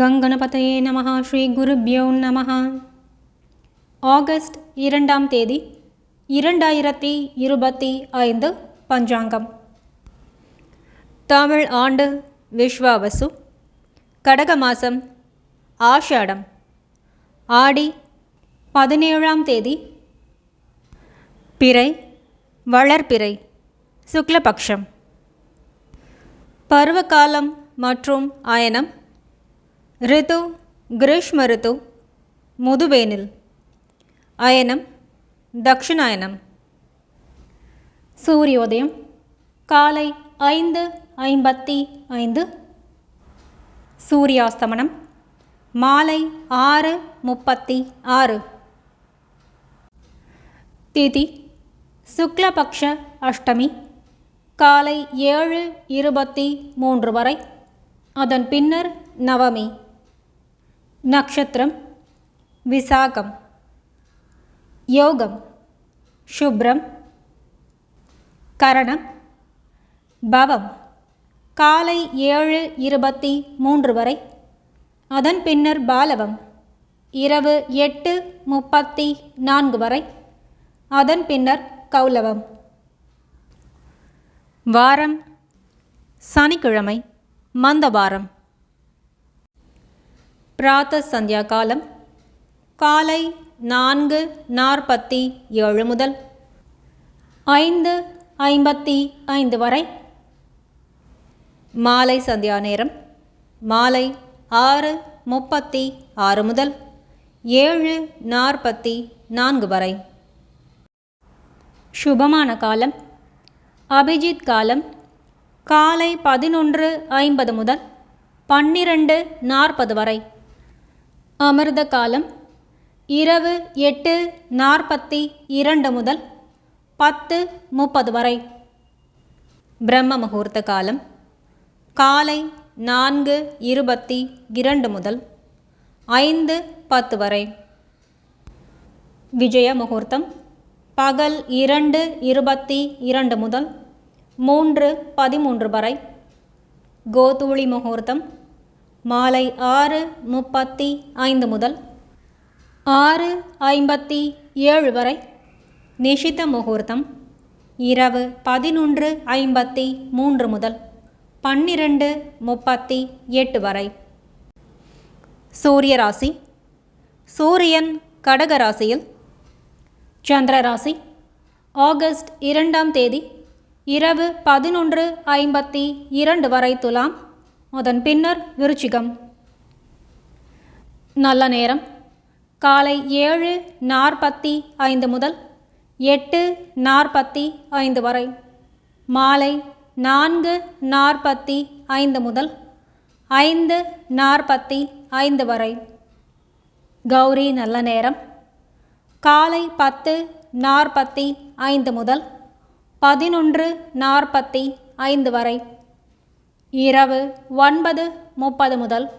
கங்கணபதையே நமः ஸ்ரீ குருப்யோ நமः ஆகஸ்ட் இரண்டாம் தேதி இரண்டாயிரத்தி இருபத்தி ஐந்து பஞ்சாங்கம். தமிழ் ஆண்டு விஸ்வாவசு கடக மாதம் ஆஷாடம். ஆடி பதினேழாம் தேதி பிறை வளர்பிறை சுக்லபக்ஷம். பருவகாலம் மற்றும் அயனம் ரிது கிரீஷ்ம ரித்து முதுவேனில். அயனம் தக்ஷிணாயனம். சூரியோதயம் காலை ஐந்து ஐம்பத்தி ஐந்து. சூரியாஸ்தமனம் மாலை ஆறு முப்பத்தி ஆறு. திதி சுக்லபக்ஷ அஷ்டமி காலை ஏழு இருபத்தி மூன்று வரை. அதன் பின்னர் நவமி. நக்ஷத்திரம் விசாகம் யோகம் சுப்ரம் கரணம் பவம். காலை ஏழு இருபத்தி மூன்று வரை. அதன் பின்னர் பாலவம் இரவு எட்டு முப்பத்தி நான்கு வரை. அதன் பின்னர் கௌலவம். வாரம் சனிக்கிழமை மந்தவாரம். பிராத்த சந்தியா காலம் காலை நான்கு நாற்பத்தி ஏழு முதல் ஐந்து ஐம்பத்தி ஐந்து வரை. மாலை சந்தியா நேரம் மாலை ஆறு முப்பத்தி ஆறு முதல் ஏழு நாற்பத்தி நான்கு வரை. சுபமான காலம் அபிஜித் காலம் காலை பதினொன்று ஐம்பது முதல் பன்னிரண்டு நாற்பது வரை. அமிர்த காலம் இரவு எட்டு நாற்பத்தி இரண்டு முதல் பத்து முப்பது வரை. பிரம்ம முகூர்த்த காலம் காலை நான்கு இருபத்தி இரண்டு முதல் ஐந்து பத்து வரை. விஜய முகூர்த்தம் பகல் இரண்டு இருபத்தி இரண்டு முதல் மூன்று பதிமூன்று வரை. கோதூளி முகூர்த்தம் மாலை ஆறு முப்பத்தி ஐந்து முதல் ஆறு ஐம்பத்தி ஏழு வரை நிஷித்த முகூர்த்தம். இரவு பதினொன்று ஐம்பத்தி மூன்று முதல் பன்னிரண்டு முப்பத்தி எட்டு வரை. சூரிய ராசி. சூரியன் கடக ராசியில். சந்திர ராசி. ஆகஸ்ட் இரண்டாம் தேதி இரவு பதினொன்று ஐம்பத்தி இரண்டு வரை துலாம் அதன் பின்னர் விருச்சிகம். நல்ல நேரம். காலை ஏழு நாற்பத்தி ஐந்து முதல் எட்டு நாற்பத்தி ஐந்து வரை. மாலை நான்கு நாற்பத்தி ஐந்து முதல் ஐந்து நாற்பத்தி ஐந்து வரை. கௌரி நல்ல நேரம். காலை பத்து நாற்பத்தி ஐந்து முதல் பதினொன்று நாற்பத்தி ஐந்து வரை. இரவு ஒன்பது முப்பது முதல்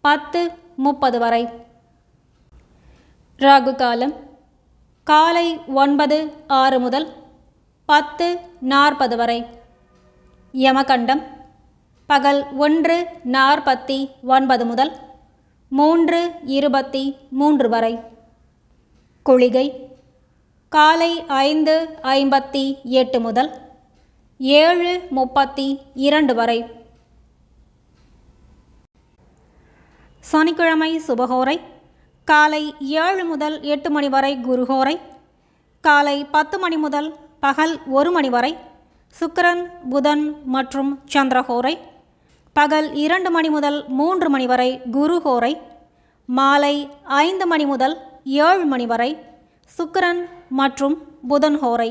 பத்து முப்பது வரை. ராகு காலம் காலை ஒன்பது ஆறு முதல் பத்து நாற்பது வரை. யமகண்டம் பகல் ஒன்று நாற்பத்தி ஒன்பது முதல் மூன்று இருபத்தி மூன்று வரை. குளிகை காலை ஐந்து ஐம்பத்தி எட்டு முதல் ஏழு முப்பத்தி இரண்டு வரை. சனிக்கிழமை சுபகோரை காலை ஏழு முதல் எட்டு மணி வரை குருஹோரை காலை பத்து மணி முதல் பகல் ஒரு மணி வரை சுக்கரன் புதன் மற்றும் சந்திரஹோரை பகல் இரண்டு மணி முதல் மூன்று மணி வரை குருகோரை மாலை ஐந்து மணி முதல் ஏழு மணி வரை சுக்கரன் மற்றும் புதன் ஹோரை.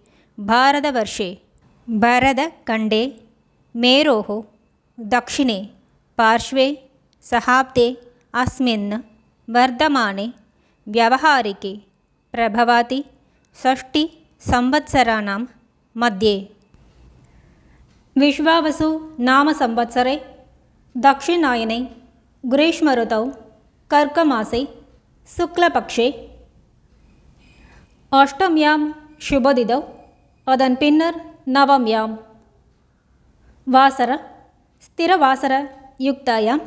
भारतवर्षे भरतखण्डे मेरोः दक्षिणे पार्श्वे सहाब्दे अस्मिन् वर्धमाने व्यावहारिके प्रभवति षष्टिसंवत्सराणां मध्ये विश्वावसु नामसंवत्सरे दक्षिणायने ग्रीष्मऋतौ कर्कमासे शुक्लपक्षे अष्टम्यां शुभदिदौ அதன் பின்னர் நவம்யாம் வாசர ஸ்திரவாசர யுக்தாயாம்.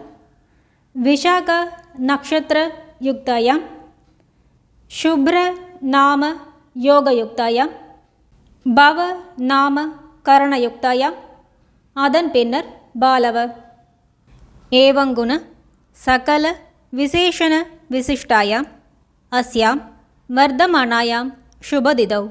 விஷாக நக்ஷத்திர யுக்தாயாம். சுப்ர நாம யோகயுக்தாயாம் பவ நாம கரணயுக்தாயாம் அதன் பின்னர் பாலவ. ஏவங்குண சகல விசேஷண விசிஷ்டாயாம். அஸ்யாம் வர்தமானாயாம் சுபதிதௌ.